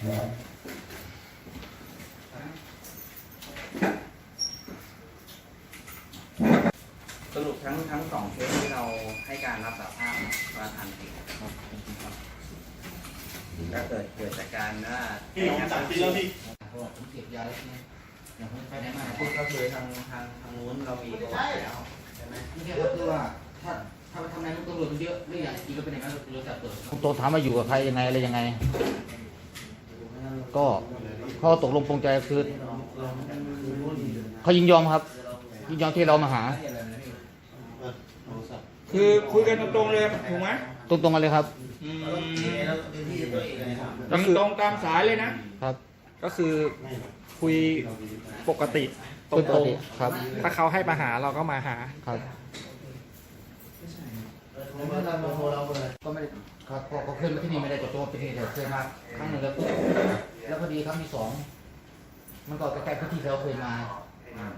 สรุปทั้งทั้งสองเคสที่เราให้การรับสารภาพว่าทันผิดก็เกิดเกิดจากการว่าพี่ผมสั่งกินแล้วพี่เพราะว่าผมเก็บยาแล้วใช่ไหมอย่างผมไปไหนมาพูดก็คือทางทางทางนู้นเรามีประวัติแล้วใช่ไหมไม่ใช่ครับคือว่าถ้าถ้าไปทำงานตำรวจมันเยอะเรื่องอย่างจริงก็เป็นอย่างนั้นเราจับตัวตรงถามว่าอยู่กับใครยังไงอะไรยังไง ก็เขาตกลงปรงใจคือเขายินยอมครับ ยินยอมที่เรามาหา คือคุยกันตรงๆเลยถูกไหมตรงๆกันเลยครับอืมก็คือตรงตามสายเลยนะครับ ก็คือคุยปกติตเป็นปรกงติครับๆถ้าเขาให้มาหาเราก็มาหาครับ ก็ไม่ได้ครับพอเขาขึ้นมาที่นี่ไม่ได้จดตัวเป็นที่แต่เคยมาครั้งหนึ่งแล้วปุ๊บแล้วพอดีครั้งที่สองมันก็ใกล้ๆพื้นที่ที่เราเคยมา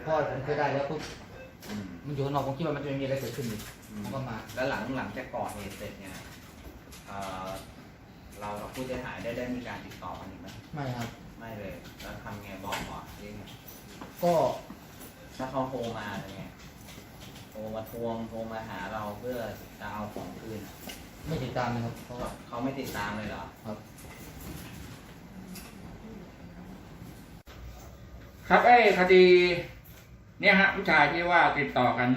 พ่อผมเคยได้แล้วปุ๊บอืมมันอยู่ข้างนอกผมคิดว่ามันจะไม่มีอะไรเกิดขึ้นอีกผมก็มาแล้วหลังหลังจากก่อเหตุเสร็จเนี่ยเอ่อเรากับผู้เสียหายได้ได้มีการติดต่อกันอีกไหมไม่ครับ ไม่เลย แล้วทำไงบอกก่อนยังไงก็ถ้าเขาโทรมาไง โทรมาทวงโทรมาหาเราเพื่อจะเอาของคืนไม่ติดตามนะครับเพราะว่าเขาไม่ติดตามเลยเหรอ ครับ ครับไอ้คดีเนี่ยฮะผู้ชายที่ว่าติดต่อกัน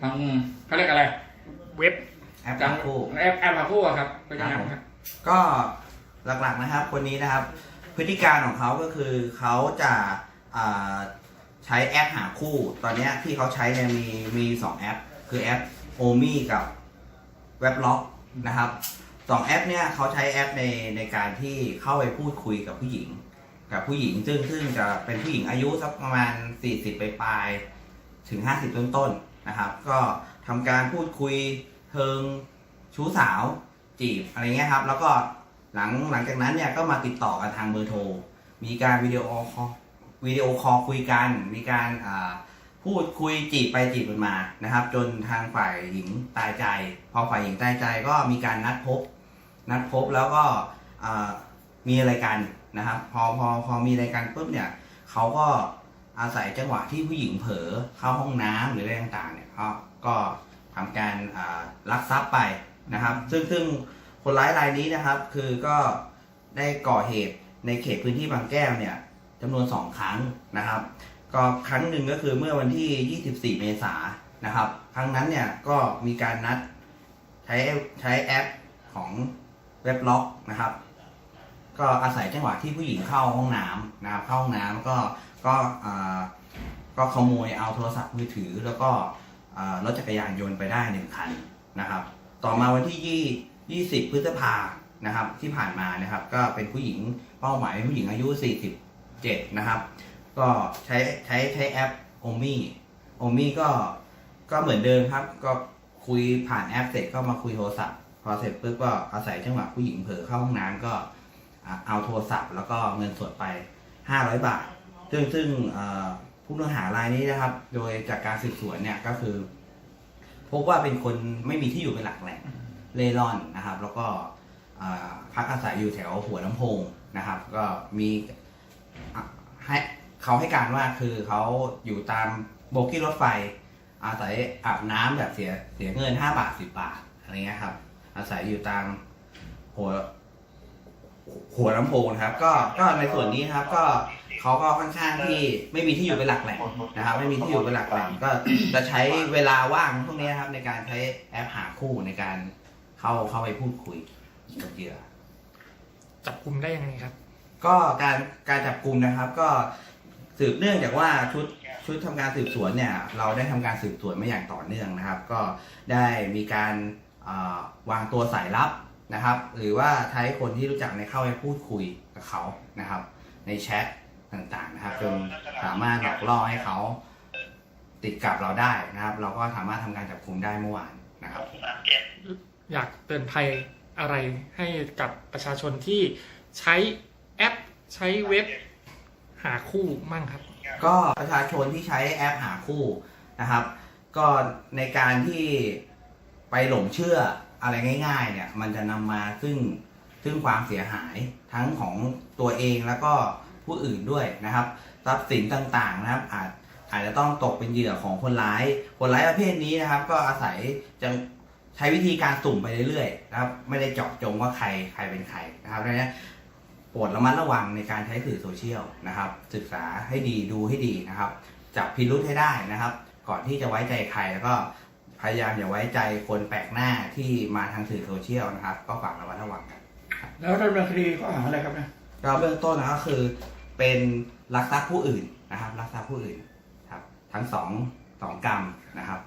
ทางเขาเรียกอะไร เว็บแอปจัหาคู่ แอปแอปหาคู่อะครับเป็นยังไงครับ ก็หลักๆนะครับ คนนี้นะครับ พฤติการของเขาก็คือเขาจะอ่า ใช้แอปหาคู่ ตอนนี้ที่เขาใช้เนี่ยมีมีสองแอป คือแอปโอมี่กับเว็บล็อกนะครับสองแอปเนี่ยเขาใช้แอปในในการที่เข้าไปพูดคุยกับผู้หญิง กับผู้หญิงซึ่งซึ่งจะเป็นผู้หญิงอายุสักประมาณ 40 ไปปลายถึง 50 ต้นต้นๆนะครับ ก็ทำการพูดคุยเทิงชู้สาวจีบอะไรเงี้ยครับ แล้วก็หลังหลังจากนั้นเนี่ยก็มาติดต่อกันทางเบอร์โทร มีการวิดีโอคอล วิดีโอคอลคุยกัน มีการพูดคุยจีบไปจีบกันมานะครับ จนทางฝ่ายหญิงตายใจ พอฝ่ายหญิงตายใจก็มีการนัดพบ นัดพบแล้วก็มีอะไรกันนะครับ พอพอพอมีอะไรกันปุ๊บเนี่ยเขาก็อาศัยจังหวะที่ผู้หญิงเผลอเข้าห้องน้ำหรืออะไรต่างๆเนี่ยเขาก็ทำการลักทรัพย์ไปนะครับ ซึ่งซึ่งคนร้ายรายนี้นะครับ คือก็ได้ก่อเหตุในเขตพื้นที่บางแก้วเนี่ย จำนวนสองครั้งนะครับ ก็ครั้งหนึ่งก็คือเมื่อวันที่ 24 เมษายนนะครับ ครั้งนั้นเนี่ยก็มีการนัดใช้ใช้แอปของเว็บล็อกนะครับ ก็อาศัยจังหวะที่ผู้หญิงเข้าห้องน้ำนะครับเข้าห้องน้ำก็ก็ก็ขโมยเอาโทรศัพท์มือถือ แล้วก็รถจักรยานยนต์ไปได้หนึ่งคันนะครับ ต่อมาวันที่ยี่20 พฤษภานะครับที่ผ่านมานะครับ ก็เป็นผู้หญิงเป้าหมายเป็นผู้หญิงอายุ 7 นะครับ ก็ใช้ใช้ใช้แอปโอมี่โอมี่ก็ก็เหมือนเดิมครับ ก็คุยผ่านแอปเสร็จก็มาคุยโทรศัพท์ พอเสร็จปุ๊บก็อาศัยจังหวะผู้หญิงเผลอเข้าห้องน้ำก็เอาโทรศัพท์ แล้วก็เงินสดไป 500 บาท ซึ่งซึ่งผู้ต้องหารายนี้นะครับ โดยจากการสืบสวนเนี่ยก็คือ พบว่าเป็นคนไม่มีที่อยู่เป็นหลักแหล่งเล่ร่อนนะครับ แล้วก็พักอาศัยอยู่แถวหัวลำโพงนะครับ ก็มี ให้เขาให้การว่าคือเขาอยู่ตามโบกี้รถไฟ อาศัยอาบน้ำแบบเสียเสียเงิน5บาท10บบาทอะไรเงี้ยครับ อาศัยอยู่ตามหัวหัวลำโพงครับก็ก็ในส่วนนี้ครับ ก็เขาก็ค่อนข้างที่ไม่มีที่อยู่เป็นหลักแหล่งนะครับ ไม่มีที่อยู่เป็นหลักแหล่งก็จะใช้เวลาว่างพวกนี้ครับ ในการใช้แอปหาคู่ในการเข้าเข้าไปพูดคุยกับเหยื่อจับกลุ่มได้ยังไงครับ ก็การการจับกลุ่มนะครับ ก็สืบเนื่องจากว่าชุดชุดทำการสืบสวนเนี่ย เราได้ทำการสืบสวนมาอย่างต่อเนื่องนะครับ ก็ได้มีการอ่าวางตัวสายลับนะครับ หรือว่าใช้คนที่รู้จักในเข้าไปพูดคุยกับเขานะครับ ในแชทต่างๆนะครับ จนสามารถหลอกล่อให้เขาติดกับเราได้นะครับ เราก็สามารถทำการจับกลุ่มได้เมื่อวานนะครับ อยากเตือนภัยอะไรให้กับประชาชนที่ใช้ อปใช้เว็บหาคู่มั่งครับ ก็ประชาชนที่ใช้แอปหาคู่นะครับ ก็ในการที่ไปหลงเชื่ออะไรง่าย ๆ เนี่ย มันจะนำมาซึ่งซึ่งความเสียหายทั้งของตัวเองแล้วก็ผู้อื่นด้วยนะครับ ทรัพย์สินต่างๆนะครับ อาจอาจจะต้องตกเป็นเหยื่อของคนร้าย คนร้ายประเภทนี้นะครับ ก็อาศัยจะใช้วิธีการสุ่มไปเรื่อยๆนะครับ ไม่ได้เจาะจงว่าใครใครเป็นใครนะครับดังนั้น โปรดระมัดระวังในการใช้สื่อโซเชียลนะครับ ศึกษาให้ดีดูให้ดีนะครับ จับพิรุธให้ได้นะครับ ก่อนที่จะไว้ใจใครแล้วก็พยายามอย่าไว้ใจคนแปลกหน้าที่มาทางสื่อโซเชียลนะครับ ก็ฝากระมัดระวังกันแล้วดำเนินคดีข้อหาอะไรครับเนี่ยก็เบื้องต้นนะก็คือเป็นลักทรัพย์ผู้อื่นนะครับลักทรัพย์ผู้อื่นครับ ทั้งสองสองกรรมนะครับ